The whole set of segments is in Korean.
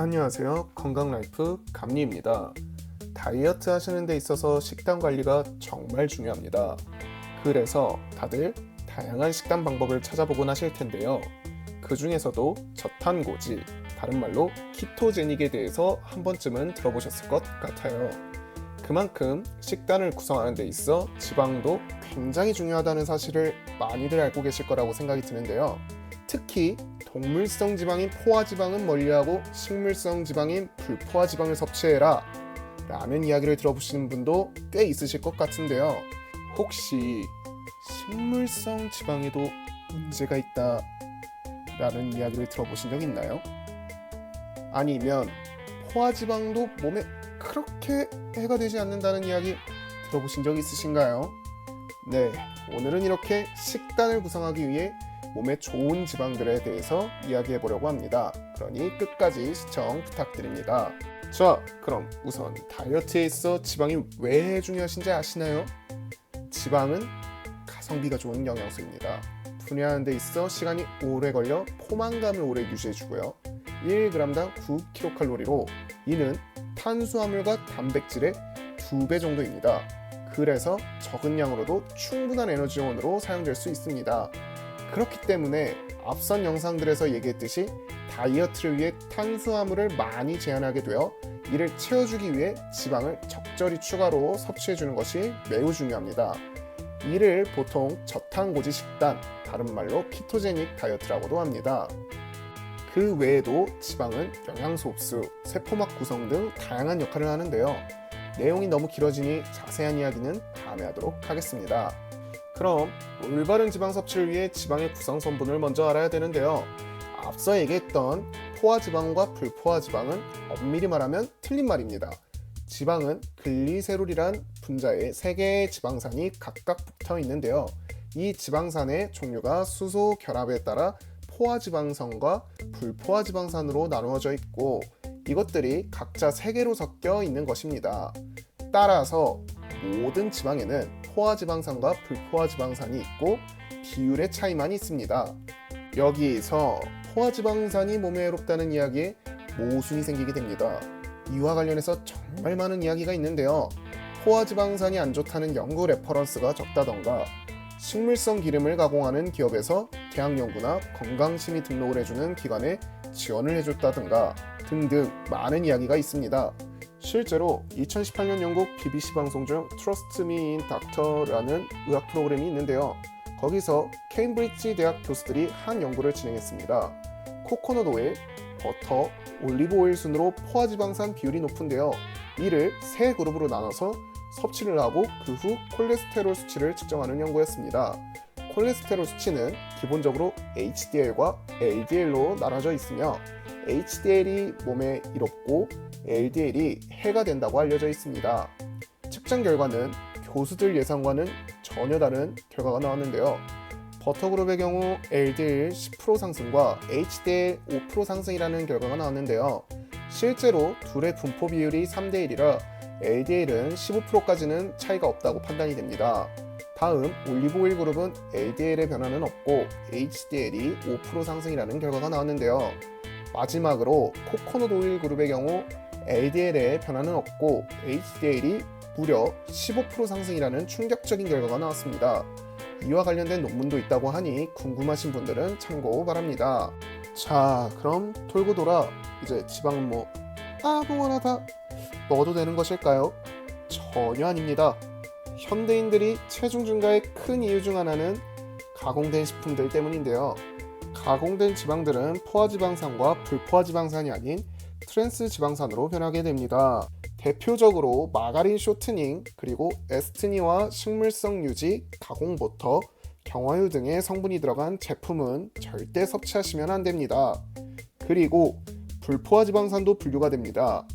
안녕하세요. 건강라이프 감리입니다. 다이어트 하시는 데 있어서 식단 관리가 정말 중요합니다. 그래서 다들 다양한 식단 방법을 찾아보곤 하실 텐데요. 그 중에서도 저탄고지, 다른 말로 키토제닉에 대해서 한 번쯤은 들어보셨을 것 같아요. 그만큼 식단을 구성하는 데 있어 지방도 굉장히 중요하다는 사실을 많이들 알고 계실 거라고 생각이 드는데요. 특히 동물성 지방인 포화 지방은 멀리하고 식물성 지방인 불포화 지방을 섭취해라 라는 이야기를 들어보시는 분도 꽤 있으실 것 같은데요. 혹시 식물성 지방에도 문제가 있다 라는 이야기를 들어보신 적 있나요? 아니면 포화 지방도 몸에 그렇게 해가 되지 않는다는 이야기 들어보신 적 있으신가요? 네, 오늘은 이렇게 식단을 구성하기 위해 몸에 좋은 지방들에 대해서 이야기해 보려고 합니다. 그러니 끝까지 시청 부탁드립니다. 자, 그럼 우선 다이어트에 있어 지방이 왜 중요하신지 아시나요? 지방은 가성비가 좋은 영양소입니다. 분해하는 데 있어 시간이 오래 걸려 포만감을 오래 유지해 주고요. 1g당 9kcal로 이는 탄수화물과 단백질의 2배 정도입니다. 그래서 적은 양으로도 충분한 에너지원으로 사용될 수 있습니다. 그렇기 때문에 앞선 영상들에서 얘기했듯이 다이어트를 위해 탄수화물을 많이 제한하게 되어 이를 채워주기 위해 지방을 적절히 추가로 섭취해주는 것이 매우 중요합니다. 이를 보통 저탄고지 식단, 다른 말로 키토제닉 다이어트라고도 합니다. 그 외에도 지방은 영양소 흡수, 세포막 구성 등 다양한 역할을 하는데요. 내용이 너무 길어지니 자세한 이야기는 다음에 하도록 하겠습니다. 그럼 올바른 지방 섭취를 위해 지방의 구성 성분을 먼저 알아야 되는데요. 앞서 얘기했던 포화 지방과 불포화 지방은 엄밀히 말하면 틀린 말입니다. 지방은 글리세롤이란 분자에 세 개의 지방산이 각각 붙어 있는데요. 이 지방산의 종류가 수소 결합에 따라 포화 지방산과 불포화 지방산으로 나누어져 있고 이것들이 각자 세 개로 섞여 있는 것입니다. 따라서 모든 지방에는 포화지방산과 불포화지방산이 있고 비율의 차이만 있습니다. 여기서 포화지방산이 몸에 해롭다는 이야기에 모순이 생기게 됩니다. 이와 관련해서 정말 많은 이야기가 있는데요. 포화지방산이 안 좋다는 연구 레퍼런스가 적다던가 식물성 기름을 가공하는 기업에서 대학 연구나 건강심의 등록을 해주는 기관에 지원을 해줬다든가 등등 많은 이야기가 있습니다. 실제로 2018년 영국 BBC 방송 중 Trust Me in Doctor라는 의학 프로그램이 있는데요. 거기서 케임브리지 대학 교수들이 한 연구를 진행했습니다. 코코넛 오일, 버터, 올리브 오일 순으로 포화지방산 비율이 높은데요. 이를 세 그룹으로 나눠서 섭취를 하고 그 후 콜레스테롤 수치를 측정하는 연구였습니다. 콜레스테롤 수치는 기본적으로 HDL과 LDL로 나눠져 있으며 HDL이 몸에 이롭고 LDL이 해가 된다고 알려져 있습니다. 측정 결과는 교수들 예상과는 전혀 다른 결과가 나왔는데요. 버터그룹의 경우 LDL 10% 상승과 HDL 5% 상승이라는 결과가 나왔는데요. 실제로 둘의 분포 비율이 3대 1이라 LDL은 15%까지는 차이가 없다고 판단이 됩니다. 다음 올리브오일 그룹은 LDL의 변화는 없고 HDL이 5% 상승이라는 결과가 나왔는데요. 마지막으로 코코넛 오일 그룹의 경우 LDL의 변화는 없고 HDL이 무려 15% 상승이라는 충격적인 결과가 나왔습니다. 이와 관련된 논문도 있다고 하니 궁금하신 분들은 참고 바랍니다. 자, 그럼 돌고 돌아 이제 지방은 뭐 아무거나 다 넣어도 되는 것일까요? 전혀 아닙니다. 현대인들이 체중 증가의 큰 이유 중 하나는 가공된 식품들 때문인데요. 가공된 지방들은 포화지방산과 불포화지방산이 아닌 트랜스 지방산으로 변하게 됩니다. 대표적으로 마가린 쇼트닝, 그리고 에스트니와 식물성 유지, 가공버터, 경화유 등의 성분이 들어간 제품은 절대 섭취하시면 안 됩니다. 그리고 불포화 지방산도 분류가 됩니다.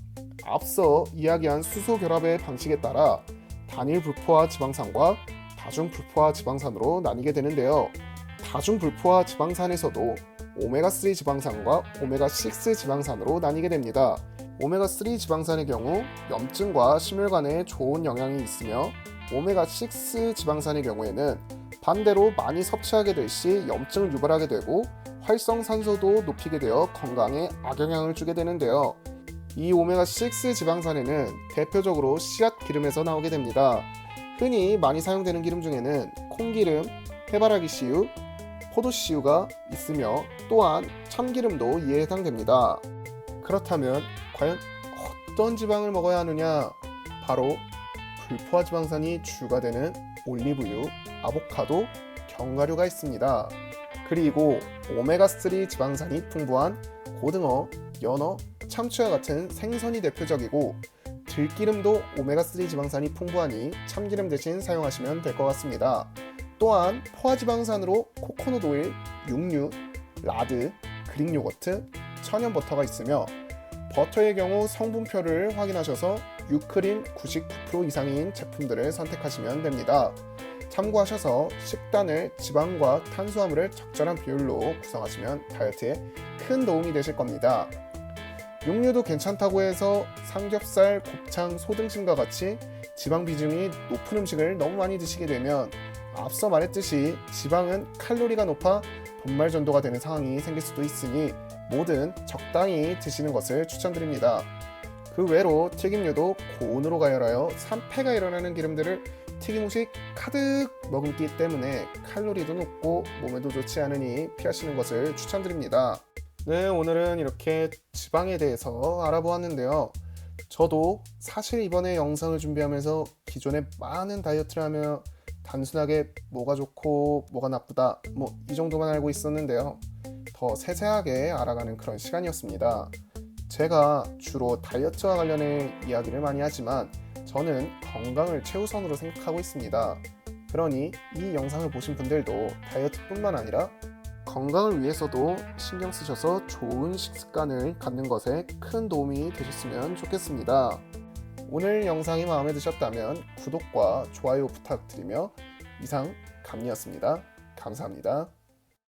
앞서 이야기한 수소 결합의 방식에 따라 단일 불포화 지방산과 다중 불포화 지방산으로 나뉘게 되는데요. 다중 불포화 지방산에서도 오메가3 지방산과 오메가6 지방산으로 나뉘게 됩니다. 오메가3 지방산의 경우 염증과 심혈관에 좋은 영향이 있으며 오메가6 지방산의 경우에는 반대로 많이 섭취하게 될 시 염증을 유발하게 되고 활성산소도 높이게 되어 건강에 악영향을 주게 되는데요. 이 오메가6 지방산에는 대표적으로 씨앗 기름에서 나오게 됩니다. 흔히 많이 사용되는 기름 중에는 콩기름, 해바라기 씨유, 포도 씨유가 있으며 또한 참기름도 이에 해당됩니다. 그렇다면 과연 어떤 지방을 먹어야 하느냐? 바로 불포화 지방산이 주가 되는 올리브유, 아보카도, 견과류가 있습니다. 그리고 오메가3 지방산이 풍부한 고등어, 연어, 참치와 같은 생선이 대표적이고 들기름도 오메가3 지방산이 풍부하니 참기름 대신 사용하시면 될 것 같습니다. 또한 포화지방산으로 코코넛 오일, 육류, 라드, 그릭 요거트, 천연 버터가 있으며 버터의 경우 성분표를 확인하셔서 유크림 99% 이상인 제품들을 선택하시면 됩니다. 참고하셔서 식단을 지방과 탄수화물을 적절한 비율로 구성하시면 다이어트에 큰 도움이 되실 겁니다. 육류도 괜찮다고 해서 삼겹살, 곱창, 소 등심과 같이 지방 비중이 높은 음식을 너무 많이 드시게 되면 앞서 말했듯이 지방은 칼로리가 높아 분말 전도가 되는 상황이 생길 수도 있으니 뭐든 적당히 드시는 것을 추천드립니다. 그 외로 튀김류도 고온으로 가열하여 산패가 일어나는 기름들을 튀김옷이 가득 머금기 때문에 칼로리도 높고 몸에도 좋지 않으니 피하시는 것을 추천드립니다. 네, 오늘은 이렇게 지방에 대해서 알아보았는데요. 저도 사실 이번에 영상을 준비하면서 기존에 많은 다이어트를 하며 단순하게 뭐가 좋고 뭐가 나쁘다 뭐 이 정도만 알고 있었는데요. 더 세세하게 알아가는 그런 시간이었습니다. 제가 주로 다이어트와 관련해 이야기를 많이 하지만 저는 건강을 최우선으로 생각하고 있습니다. 그러니 이 영상을 보신 분들도 다이어트뿐만 아니라 건강을 위해서도 신경 쓰셔서 좋은 식습관을 갖는 것에 큰 도움이 되셨으면 좋겠습니다. 오늘 영상이 마음에 드셨다면 구독과 좋아요 부탁드리며 이상 감리였습니다. 감사합니다.